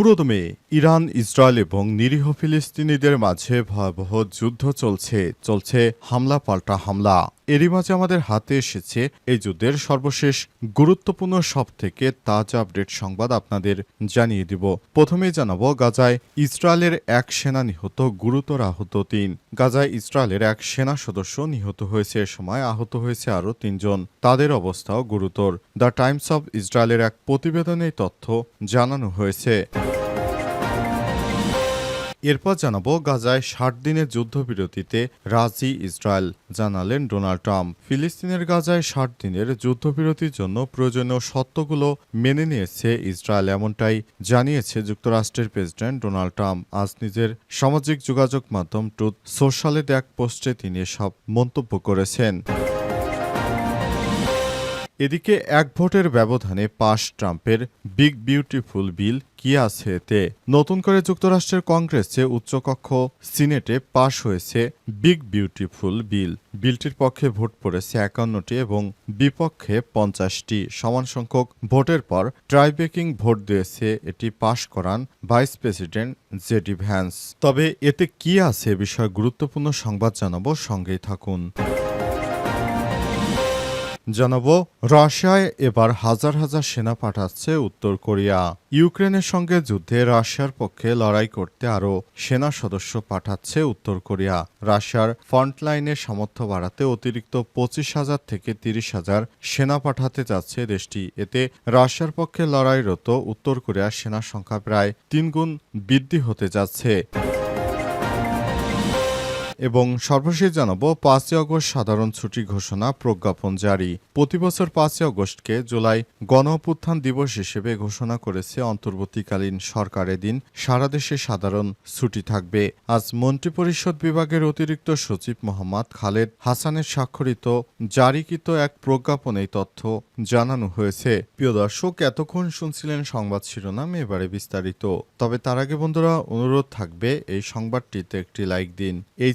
পুরোদমে Iran, Israel এবং নিরীহ ফিলিস্তিনিদের মাঝে ভয়াবহ যুদ্ধ চলছে চলছে হামলা পাল্টা হামলা। এরই মাঝে আমাদের হাতে এসেছে এই যুদ্ধের সর্বশেষ গুরুত্বপূর্ণ সব থেকে তাজা আপডেট সংবাদ আপনাদের জানিয়ে দিব। প্রথমেই জানাব, গাজায় ইসরায়েলের এক সেনা নিহত, গুরুতর আহত তিন। গাজায় ইসরায়েলের এক সেনা সদস্য নিহত হয়েছে, এ সময় আহত হয়েছে আরও তিনজন। তাদের অবস্থাও গুরুতর। দ্য টাইমস অব ইসরায়েলের এক প্রতিবেদনে তথ্য জানানো হয়েছে। এরপর জানাব গাজায় ষাট দিনের যুদ্ধবিরতিতে রাজি ইসরায়েল, জানালেন ডোনাল্ড ট্রাম্প। ফিলিস্তিনের গাজায় ষাট দিনের যুদ্ধবিরতির জন্য প্রয়োজনীয় সত্যগুলো মেনে নিয়েছে ইসরায়েল, এমনটাই জানিয়েছে যুক্তরাষ্ট্রের প্রেসিডেন্ট ডোনাল্ড ট্রাম্প। আজ নিজের সামাজিক যোগাযোগ মাধ্যম ট্রুথ সোশ্যালে এক পোস্টে তিনি সব মন্তব্য করেছেন। এদিকে এক ভোটের ব্যবধানে পাশ ট্রাম্পের বিগ বিউটিফুল বিল কি আছে এতে নতুন করে যুক্তরাষ্ট্রের কংগ্রেসে উচ্চকক্ষ সিনেটে পাশ হয়েছে বিগ বিউটিফুল বিল। বিলটির পক্ষে ভোট পড়েছে একান্নটি এবং বিপক্ষে পঞ্চাশটি। সমান সংখ্যক ভোটের পর ট্রাইবেকিং ভোট দিয়েছে এটি পাশ করান ভাইস প্রেসিডেন্ট জেডি ভ্যান্স। তবে এতে কি আছে বিষয়ে গুরুত্বপূর্ণ সংবাদ জানাব সঙ্গেই থাকুন। জানাব, রাশিয়ায় এবার হাজার হাজার সেনা পাঠাচ্ছে উত্তর কোরিয়া। ইউক্রেনের সঙ্গে যুদ্ধে রাশিয়ার পক্ষে লড়াই করতে আরও সেনা সদস্য পাঠাচ্ছে উত্তর কোরিয়া। রাশিয়ার ফ্রন্টলাইনে সামর্থ্য বাড়াতে অতিরিক্ত পঁচিশ হাজার থেকে তিরিশ হাজার সেনা পাঠাতে যাচ্ছে দেশটি। এতে রাশিয়ার পক্ষে লড়াইরত উত্তর কোরিয়ার সেনা সংখ্যা প্রায় তিনগুণ বৃদ্ধি হতে যাচ্ছে। এবং সর্বশেষ জানাব পাঁচই আগস্ট সাধারণ ছুটি ঘোষণা প্রজ্ঞাপন জারি। প্রতি বছর পাঁচই আগস্টকে জুলাই গণ দিবস হিসেবে ঘোষণা করেছে অন্তর্বর্তীকালীন সরকারের দিন সারা দেশে সাধারণ ছুটি থাকবে। আজ মন্ত্রিপরিষদ বিভাগের অতিরিক্ত সচিব মোহাম্মদ খালেদ হাসানের স্বাক্ষরিত জারিকৃত এক প্রজ্ঞাপনে তথ্য জানানো হয়েছে। প্রিয় দর্শক, এতক্ষণ শুনছিলেন সংবাদ শিরোনাম, এবারে বিস্তারিত। তবে তার আগে বন্ধুরা, অনুরোধ থাকবে এই সংবাদটিতে একটি লাইক দিন। এই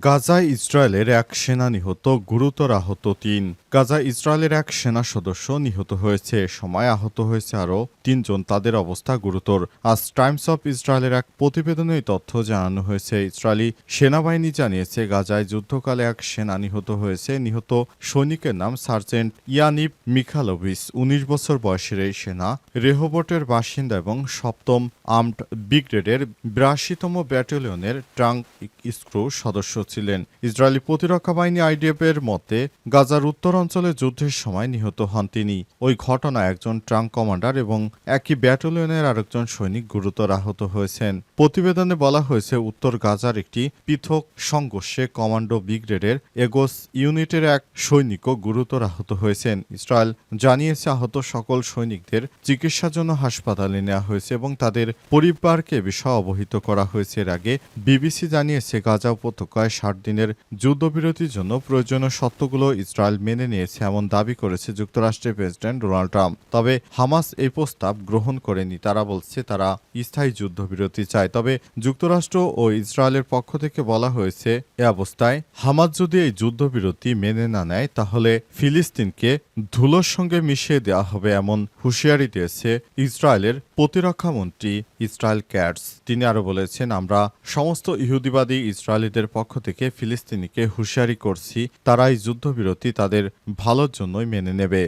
গাজায় ইসরায়েলের এক সেনা নিহত, গুরুতর আহত তিন। গাজায় ইসরায়েলের এক সেনা সদস্য নিহত হয়েছে। সময় আহত হয়েছে আরও তিনজন। তাদের অবস্থা গুরুতর। আজ টাইমস অফ ইসরায়েলের এক প্রতিবেদনে তথ্য জানানো হয়েছে। ইসরায়েলি সেনাবাহিনী জানিয়েছে, গাজায় যুদ্ধকালে এক সেনা নিহত হয়েছে। নিহত সৈনিকের নাম সার্জেন্ট ইয়ানিব মিখালোভিস। উনিশ বছর বয়সের এই সেনা রেহবটের বাসিন্দা এবং সপ্তম আর্মড ব্রিগেডের বিরাশিতম ব্যাটালিয়নের ট্রাঙ্ক স্ক্রু সদস্য ছিলেন। ইসরায়েলি প্রতিরক্ষা বাহিনী আইডিএফ এর মতে, গাজার উত্তর অঞ্চলে যুদ্ধের সময় নিহত হন তিনি। ওই ঘটনায় একজন ট্রাঙ্ক কমান্ডার এবং একই ব্যাটালিয়নের আরেকজন সৈনিক গুরুতর আহত হয়েছেন। প্রতিবেদনে বলা হয়েছে, উত্তর গাজার একটি পৃথক সংঘর্ষে কমান্ডো ব্রিগেডের এগোস ইউনিটের এক সৈনিকও গুরুতর আহত হয়েছেন। ইসরায়েল জানিয়েছে, আহত সকল সৈনিকদের চিকিৎসার জন্য হাসপাতালে নেওয়া হয়েছে এবং তাদের পরিবারকে বিষয়ে অবহিত করা হয়েছে। এর আগে বিবিসি জানিয়েছে, গাজা উপত্যকায় ষাট দিনের যুদ্ধবিরতির জন্য প্রয়োজনীয় সত্যগুলো ইসরায়েল মেনে নিয়েছে এমন দাবি করেছে যুক্তরাষ্ট্রের প্রেসিডেন্ট ডোনাল্ড ট্রাম্প। তবে হামাস এই প্রস্তাব গ্রহণ করেনি, তারা বলছে তারা স্থায়ী যুদ্ধবিরতি চায়। তবে যুক্তরাষ্ট্র ও ইসরায়েলের পক্ষ থেকে বলা হয়েছে, এ অবস্থায় হামাস যদি এই যুদ্ধবিরতি মেনে না নেয়, তাহলে ফিলিস্তিনকে ধুলোর সঙ্গে মিশিয়ে দেওয়া হবে এমন হুঁশিয়ারি দিয়েছে ইসরায়েলের প্রতিরক্ষা মন্ত্রী ইসরায়েল ক্যাটস, তিনি আরও বলেছেন, আমরা সমস্ত ইহুদিবাদী ইসরায়েলিদের পক্ষ থেকে ফিলিস্তিনিকে হুঁশিয়ারি করছি। তারাই যুদ্ধবিরতি তাদের ভালোর জন্যই মেনে নেবে।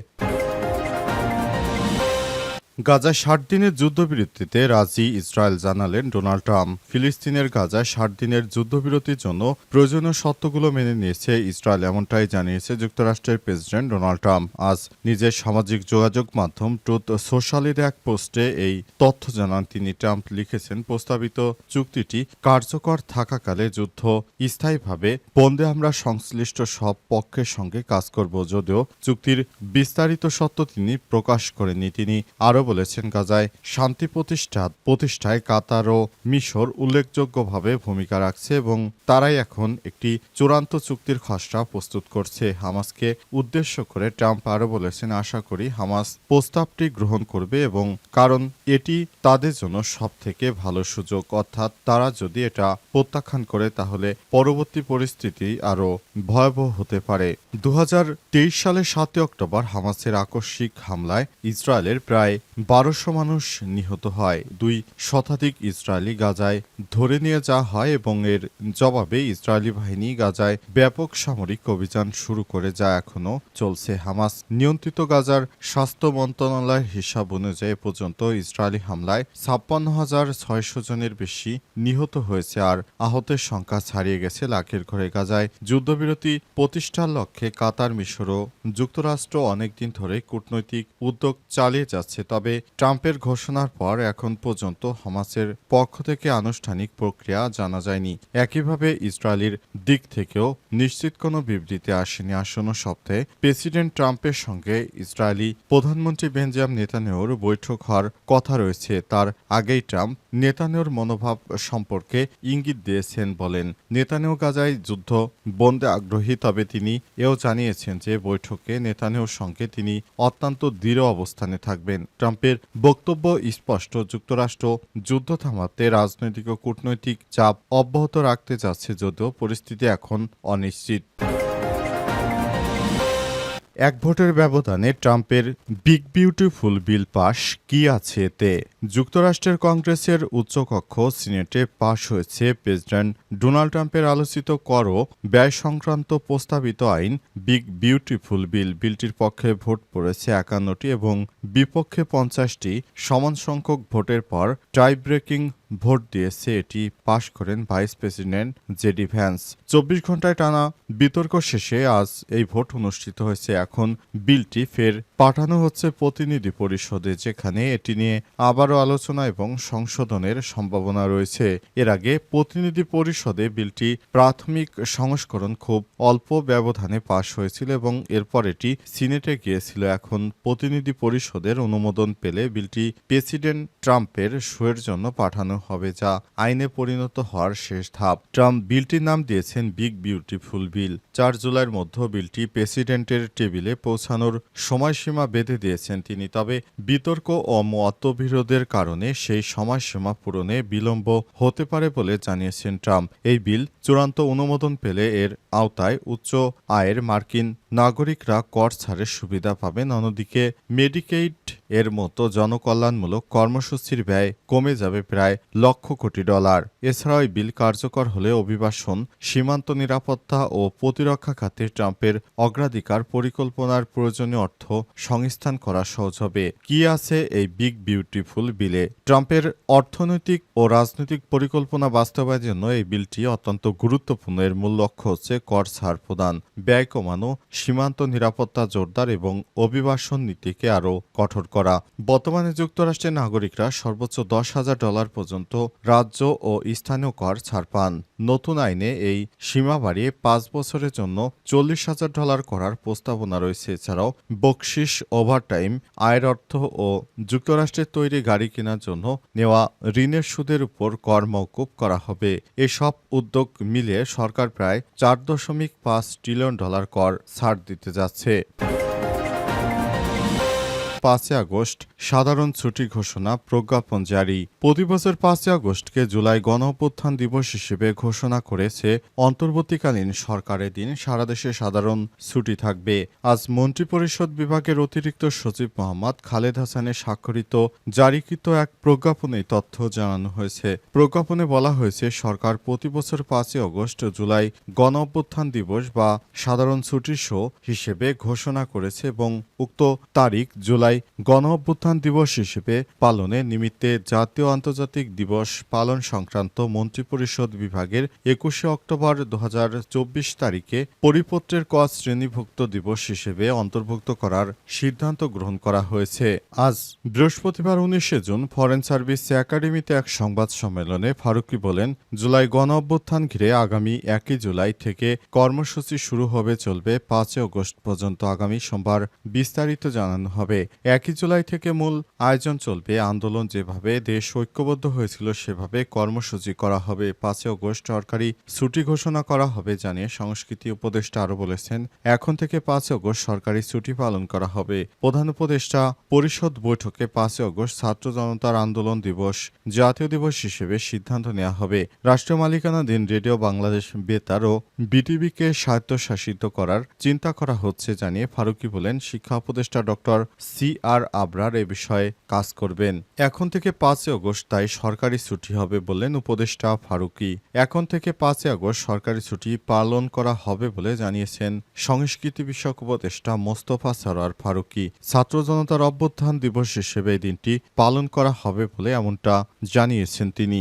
গাজায় ষাট দিনের যুদ্ধবিরতিতে রাজি ইসরায়েল জানালেন ডোনাল্ড ট্রাম্প। ফিলিস্তিনের গাজায় ষাট দিনের যুদ্ধবিরতির জন্য প্রয়োজনীয় শর্তগুলো মেনে নিয়েছে ইসরায়েল, এমনটাই জানিয়েছে যুক্তরাষ্ট্রের প্রেসিডেন্ট ডোনাল্ড ট্রাম্প। আজ নিজের সামাজিক যোগাযোগ মাধ্যম ট্রুথ সোশ্যালের এক পোস্টে এই তথ্য জানান তিনি। ট্রাম্প লিখেছেন, প্রস্তাবিত চুক্তিটি কার্যকর থাকাকালে যুদ্ধ স্থায়ীভাবে বন্দে আমরা সংশ্লিষ্ট সব পক্ষের সঙ্গে কাজ করব। যদিও চুক্তির বিস্তারিত সত্য তিনি প্রকাশ করেননি। তিনি আরও বলেছেন, গাজায় শান্তি প্রতিষ্ঠা, প্রতিষ্ঠায় কাতার ও মিশর উল্লেখযোগ্যভাবে ভূমিকা রাখছে এবং তারাই এখন একটি চূড়ান্ত চুক্তির খসড়া প্রস্তুত করছে। হামাসকে উদ্দেশ্য করে ট্রাম্প আরও বলেছেন, আশা করি হামাস প্রস্তাবটি গ্রহণ করবে এবং কারণ এটি তাদের জন্য সবথেকে ভালো সুযোগ। অর্থাৎ তারা যদি এটা প্রত্যাখ্যান করে, তাহলে পরবর্তী পরিস্থিতি আরও ভয়াবহ হতে পারে। দু সালের সাতই অক্টোবর হামাসের আকস্মিক হামলায় ইসরায়েলের প্রায় বারোশো মানুষ নিহত হয়। দুই শতাধিক ইসরায়েলি গাজায় ধরে নিয়ে যাওয়া হয় এবং এর জবাবে ইসরায়েলি বাহিনী গাজায় ব্যাপক সামরিক অভিযান শুরু করে যা এখনও চলছে। হামাস নিয়ন্ত্রিত গাজার স্বাস্থ্য মন্ত্রণালয়ের হিসাব অনুযায়ী পর্যন্ত ইসরায়েলি হামলায় ছাপ্পান্ন হাজার ছয়শো জনের বেশি নিহত হয়েছে আর আহতের সংখ্যা ছাড়িয়ে গেছে লাখের ঘরে। গাজায় যুদ্ধবিরতি প্রতিষ্ঠার লক্ষ্যে কাতার মিশর ও যুক্তরাষ্ট্র অনেকদিন ধরে কূটনৈতিক উদ্যোগ চালিয়ে যাচ্ছে, তবে ট্রাম্পের ঘোষণার পর এখন পর্যন্ত হামাসের পক্ষ থেকে আনুষ্ঠানিক প্রক্রিয়া জানা যায়নি। একইভাবে ইসরায়েলের দিক থেকেও নিশ্চিত কোনো বিবৃতি আসেনি। আসন্ন সপ্তাহে প্রেসিডেন্ট ট্রাম্পের সঙ্গে ইসরায়েলি প্রধানমন্ত্রী বেঞ্জাম নেতানিয়াহুর বৈঠক হওয়ার কথা রয়েছে। তার আগেই ট্রাম্প নেতানিয়াহুর মনোভাব সম্পর্কে ইঙ্গিত দিয়েছেন বলেন। নেতানিয়াহু গাজায় যুদ্ধ বন্ধে আগ্রহী, তবে তিনি এও জানিয়েছেন যে বৈঠকে নেতানিয়াহুর সঙ্গে তিনি অত্যন্ত দৃঢ় অবস্থানে থাকবেন। ট্রাম্পের বক্তব্য স্পষ্ট। যুক্তরাষ্ট্র যুদ্ধ থামাতে রাজনৈতিক ও কূটনৈতিক চাপ অব্যাহত রাখতে যাচ্ছে, যদিও পরিস্থিতি এখন অনিশ্চিত। এক ভোটের ব্যবধানে ট্রাম্পের বিগ বিউটিফুল বিল পাশ কি আছে এতে যুক্তরাষ্ট্রের কংগ্রেসের উচ্চকক্ষ সিনেটে পাশ হয়েছে প্রেসিডেন্ট ডোনাল্ড ট্রাম্পের আলোচিত কর ব্যয় সংক্রান্ত প্রস্তাবিত আইন বিগ বিউটিফুল বিল। বিলটির পক্ষে ভোট পড়েছে একান্নটি এবং বিপক্ষে পঞ্চাশটি সমান সংখ্যক ভোটের পর টাই ব্রেকিং ভোট দিয়েছে এটি পাশ করেন ভাইস প্রেসিডেন্ট জেডি ভ্যান্স। চব্বিশ ঘন্টায় টানা বিতর্ক শেষে আজ এই ভোট অনুষ্ঠিত হয়েছে। এখন বিলটি ফের পাঠানো হচ্ছে প্রতিনিধি পরিষদে, যেখানে এটি নিয়ে আবারও আলোচনা এবং সংশোধনের সম্ভাবনা রয়েছে। এর আগে প্রতিনিধি পরিষদে বিলটি প্রাথমিক সংস্করণ খুব অল্প ব্যবধানে পাশ হয়েছিল এবং এরপর এটি সিনেটে গিয়েছিল। এখন প্রতিনিধি পরিষদের অনুমোদন পেলে বিলটি প্রেসিডেন্ট ট্রাম্পের শোয়ের জন্য পাঠানো হবে যা আইনে পরিণত হওয়ার শেষ ধাপ। ট্রাম্প বিলটির নাম দিয়েছেন বিগ বিউটিফুল বিল। চার জুলাইয়ের মধ্যে বিলটি প্রেসিডেন্টের টেবিলে পৌঁছানোর সময়সীমা বেঁধে দিয়েছেন তিনি। তবে বিতর্ক ও মতবিরোধের কারণে সেই সময়সীমা পূরণে বিলম্ব হতে পারে বলে জানিয়েছেন ট্রাম্প। এই বিল চূড়ান্ত অনুমোদন পেলে এর আওতায় উচ্চ আয়ের মার্কিন নাগরিকরা কর ছাড়ের সুবিধা পাবেন। অন্যদিকে মেডিকেইড এর মতো জনকল্যাণমূলক কর্মসূচির ব্যয় কমে যাবে প্রায় লক্ষ কোটি ডলার। এছাড়াও বিল কার্যকর হলে অভিবাসন, সীমান্ত নিরাপত্তা ও প্রতিরক্ষা খাতে ট্রাম্পের অগ্রাধিকার পরিকল্পনার প্রয়োজনীয় অর্থ সংস্থান করা সহজ হবে। কি আছে এই বিগ বিউটিফুল বিলে? ট্রাম্পের অর্থনৈতিক ও রাজনৈতিক পরিকল্পনা বাস্তবায়নের জন্য এই বিলটি অত্যন্ত গুরুত্বপূর্ণ। এর মূল লক্ষ্য হচ্ছে কর ছাড় প্রদান, ব্যয় কমানো, সীমান্ত নিরাপত্তা জোরদার এবং অভিবাসন নীতিকে আরও কঠোর করা। বর্তমানে যুক্তরাষ্ট্রের নাগরিকরা সর্বোচ্চ দশ হাজার ডলার পর্যন্ত রাজ্য ও স্থানীয় কর ছাড় পান। নতুন আইনে এই সীমা বাড়িয়ে পাঁচ বছরের জন্য চল্লিশ হাজার ডলার করার প্রস্তাবনা রয়েছে। এছাড়াও বকশিস ওভারটাইম, আয়ের অর্থ ও যুক্তরাষ্ট্রের তৈরি গাড়ি কেনার জন্য নেওয়া ঋণের সুদের উপর কর মওকুব করা হবে। এসব উদ্যোগ মিলিয়ে সরকার প্রায় চার দশমিক পাঁচ ট্রিলিয়ন ডলার কর ছাড় দিতে যাচ্ছে। পাঁচই আগস্ট সাধারণ ছুটি ঘোষণা প্রজ্ঞাপন জারি। প্রতি বছর পাঁচই আগস্টকে জুলাই গণ দিবস হিসেবে ঘোষণা করেছে অন্তর্বর্তীকালীন সরকারের দিন। সারা দেশে সাধারণ ছুটি থাকবে। আজ মন্ত্রিপরিষদ বিভাগের অতিরিক্ত সচিব মোহাম্মদ খালেদ হাসানের স্বাক্ষরিত জারিকৃত এক প্রজ্ঞাপনে তথ্য জানানো হয়েছে। প্রজ্ঞাপনে বলা হয়েছে, সরকার প্রতি বছর পাঁচই আগস্ট জুলাই গণঅভ্যুত্থান দিবস বা সাধারণ ছুটির শো হিসেবে ঘোষণা করেছে এবং উক্ত তারিখ জুলাই জুলাই গণ অভ্যুত্থান দিবস হিসেবে পালনে নিমিত্তে জাতীয় আন্তর্জাতিক দিবস পালন সংক্রান্ত মন্ত্রিপরিষদ বিভাগের একুশে অক্টোবর দু হাজার চব্বিশ তারিখে পরিপত্রের ক শ্রেণীভুক্ত দিবস হিসেবে অন্তর্ভুক্ত করার সিদ্ধান্ত গ্রহণ করা হয়েছে। আজ বৃহস্পতিবার উনিশে জুন ফরেন সার্ভিস একাডেমিতে এক সংবাদ সম্মেলনে ফারুকি বলেন, জুলাই গণ অভ্যুত্থান ঘিরে আগামী একই জুলাই থেকে কর্মসূচি শুরু হবে, চলবে পাঁচই আগস্ট পর্যন্ত। আগামী সোমবার বিস্তারিত জানানো হবে। একই জুলাই থেকে মূল আয়োজন চলবে। আন্দোলন যেভাবে দেশ ঐক্যবদ্ধ হয়েছিল, সেভাবে কর্মসূচি করা হবে। পাঁচই আগস্ট সরকারি ছুটি ঘোষণা করা হবে জানিয়ে সংস্কৃতি উপদেষ্টা আরও বলেছেন, এখন থেকে পাঁচই আগস্ট সরকারি ছুটি পালন করা হবে। প্রধান উপদেষ্টা পরিষদ বৈঠকে পাঁচই আগস্ট ছাত্র জনতার আন্দোলন দিবস, জাতীয় দিবস হিসেবে সিদ্ধান্ত নেওয়া হবে। রাষ্ট্রীয় মালিকানাধীন রেডিও বাংলাদেশ বেতার ও বিটিভিকে স্বায়ত্তশাসিত করার চিন্তা করা হচ্ছে জানিয়ে ফারুকি বলেন, শিক্ষা উপদেষ্টা ডক্টর সি আর আবরার এ বিষয়ে কাজ করবেন। এখন থেকে পাঁচই আগস্ট, তাই সরকারি ছুটি হবে বললেন উপদেষ্টা ফারুকি। এখন থেকে পাঁচই আগস্ট, সরকারি ছুটি পালন করা হবে বলে জানিয়েছেন সংস্কৃতি বিষয়ক উপদেষ্টা মোস্তফা সরোয়ার ফারুকি। ছাত্র জনতার অভ্যুত্থান দিবস হিসেবে এই দিনটি পালন করা হবে বলে এমনটা জানিয়েছেন তিনি।